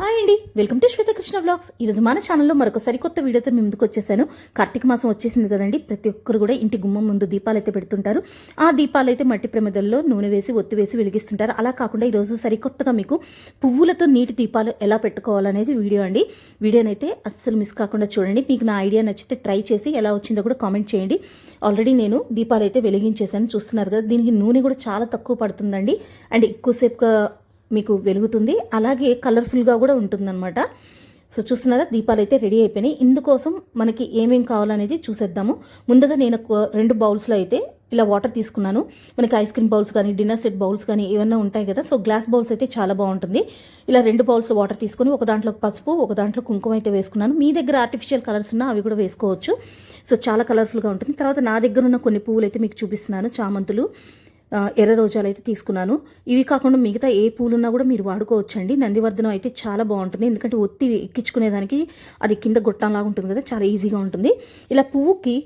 Hi అండి. Welcome to Shwetakrishna vlogs. ఈరోజు మన ఛానల్లో మరొక సరికొత్త వీడియోతో మేము ముందుకు వచ్చేసాను. కార్తీక మాసం వచ్చేసింది కదండి. ప్రతి ఒక్కరు కూడా ఇంటి గుమ్మం ముందు దీపాలు అయితే పెడుతుంటారు. ఆ దీపాలు అయితే మట్టి ప్రమిదల్లో నూనె వేసి ఒత్తి వేసి వెలిగిస్తుంటారు. అలా కాకుండా ఈరోజు సరికొత్తగా మీకు పువ్వులతో నీటి దీపాలు ఎలా పెట్టుకోవాలనేది వీడియో అండి. వీడియోనైతే అస్సలు మిస్ కాకుండా చూడండి. మీకు నా ఐడియా నచ్చితే ట్రై చేసి ఎలా వచ్చిందో కూడా కామెంట్ చేయండి. ఆల్రెడీ నేను దీపాలు అయితే వెలిగించేసాను చూస్తున్నారు కదా దీనికి నూనె కూడా చాలా తక్కువ పడుతుందండి. అండ్ ఎక్కువసేపుగా మీకు వెలుగుతుంది. అలాగే కలర్ఫుల్గా కూడా ఉంటుందన్నమాట. సో చూస్తున్నారా? దీపాలు అయితే రెడీ అయిపోయినాయి. ఇందుకోసం మనకి ఏమేం కావాలనేది చూసేద్దాము. ముందుగా నేను రెండు బౌల్స్లో అయితే ఇలా వాటర్ తీసుకున్నాను. మనకి ఐస్ క్రీమ్ బౌల్స్ కానీ డిన్నర్ సెట్ బౌల్స్ కానీ ఏమన్నా ఉంటాయి కదా? సో గ్లాస్ బౌల్స్ అయితే చాలా బాగుంటుంది. ఇలా రెండు బౌల్స్ వాటర్ తీసుకొని ఒక దాంట్లో పసుపు ఒక దాంట్లో కుంకుమ అయితే వేసుకున్నాను. మీ దగ్గర ఆర్టిఫిషియల్ కలర్స్ ఉన్నా అవి కూడా వేసుకోవచ్చు. సో చాలా కలర్ఫుల్గా ఉంటుంది. తర్వాత నా దగ్గర ఉన్న కొన్ని పువ్వులు అయితే మీకు చూపిస్తున్నాను. చామంతులు ఎర్ర రోజాలు అయితే తీసుకున్నాను. ఇవి కాకుండా మిగతా ఏ పూలున్నా కూడా మీరు వాడుకోవచ్చండి. నందివర్ధనం అయితే చాలా బాగుంటుంది. ఎందుకంటే ఒత్తి ఎక్కించుకునేదానికి అది కింద గొట్టంలాగా ఉంటుంది కదా చాలా ఈజీగా ఉంటుంది. ఇలా పువ్వుకి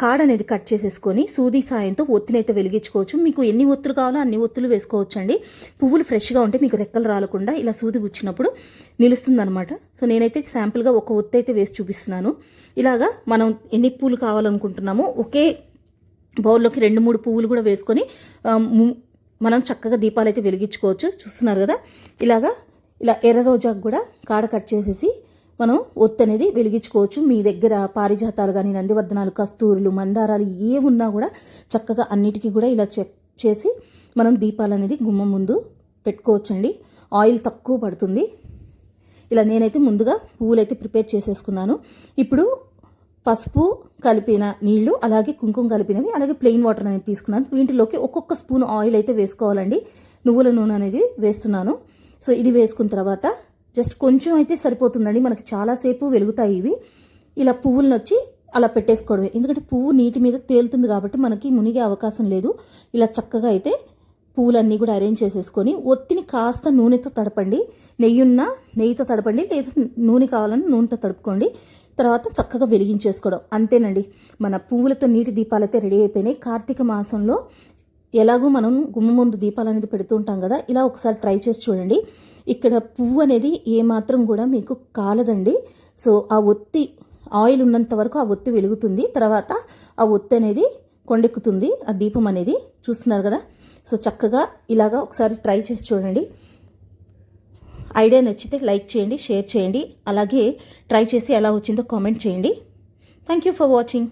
కాడ అనేది కట్ చేసేసుకొని సూది సాయంతో ఒత్తినైతే వెలిగించుకోవచ్చు. మీకు ఎన్ని ఒత్తులు కావాలో అన్ని ఒత్తులు వేసుకోవచ్చు అండి పువ్వులు ఫ్రెష్గా ఉంటే మీకు రెక్కలు రాలకుండా ఇలా సూది గుచ్చినప్పుడు నిలుస్తుందనమాట సో నేనైతే శాంపుల్గా ఒక ఒత్తి అయితే వేసి చూపిస్తున్నాను. ఇలాగా మనం ఎన్ని పూలు కావాలనుకుంటున్నామో ఒకే బౌల్లోకి రెండు మూడు పువ్వులు కూడా వేసుకొని మనం చక్కగా దీపాలు అయితే వెలిగించుకోవచ్చు. చూస్తున్నారు కదా? ఇలాగా ఇలా ఎర్ర రోజాకు కూడా కాడ కట్ చేసేసి మనం ఒత్తి అనేది వెలిగించుకోవచ్చు. మీ దగ్గర పారిజాతాలు కానీ నందివర్ధనాలు కస్తూరులు మందారాలు ఏ ఉన్నా కూడా చక్కగా అన్నిటికీ కూడా ఇలా చెక్ చేసి మనం దీపాలు అనేది గుమ్మం ముందు పెట్టుకోవచ్చండి. ఆయిల్ తక్కువ పడుతుంది. ఇలా నేనైతే ముందుగా పువ్వులు అయితే ప్రిపేర్ చేసేసుకున్నాను. ఇప్పుడు పసుపు కలిపిన నీళ్ళు అలాగే కుంకుమ కలిపినవి అలాగే ప్లెయిన్ వాటర్ అనేది తీసుకున్నాను. వీటిలోకి ఒక్కొక్క స్పూన్ ఆయిల్ అయితే వేసుకోవాలండి. నువ్వుల నూనె అనేది వేస్తున్నాను. సో ఇది వేసుకున్న తర్వాత జస్ట్ కొంచెం అయితే సరిపోతుందండి. మనకి చాలాసేపు వెలుగుతాయి ఇవి. ఇలా పువ్వులను వచ్చి అలా పెట్టేసుకోవడమే. ఎందుకంటే పువ్వు నీటి మీద తేలుతుంది కాబట్టి మనకి మునిగే అవకాశం లేదు. ఇలా చక్కగా అయితే పువ్వులన్నీ కూడా అరేంజ్ చేసేసుకొని ఒత్తిని కాస్త నూనెతో తడపండి. నెయ్యి ఉన్నా నెయ్యితో తడపండి. లేదా నూనె కావాలన్నా నూనెతో తడుపుకోండి. తర్వాత చక్కగా వెలిగించేసుకోవడం. అంతేనండి. మన పువ్వులతో నీటి దీపాలైతే రెడీ అయిపోయినాయి. కార్తీక మాసంలో ఎలాగో మనం గుమ్మ ముందు దీపాలు అనేది పెడుతూ ఉంటాం కదా ఇలా ఒకసారి ట్రై చేసి చూడండి. ఇక్కడ పువ్వు అనేది ఏమాత్రం కూడా మీకు కాలదండి. సో ఆ ఒత్తి ఆయిల్ ఉన్నంత వరకు ఆ ఒత్తి వెలుగుతుంది. తర్వాత ఆ ఒత్తి అనేది కొండెక్కుతుంది. ఆ దీపం అనేది చూస్తున్నారు కదా. సో చక్కగా ఇలాగా ఒకసారి ట్రై చేసి చూడండి. ఐడియా నచ్చితే లైక్ చేయండి షేర్ చేయండి. అలాగే ట్రై చేసి ఎలా వచ్చిందో కామెంట్ చేయండి. Thank you for watching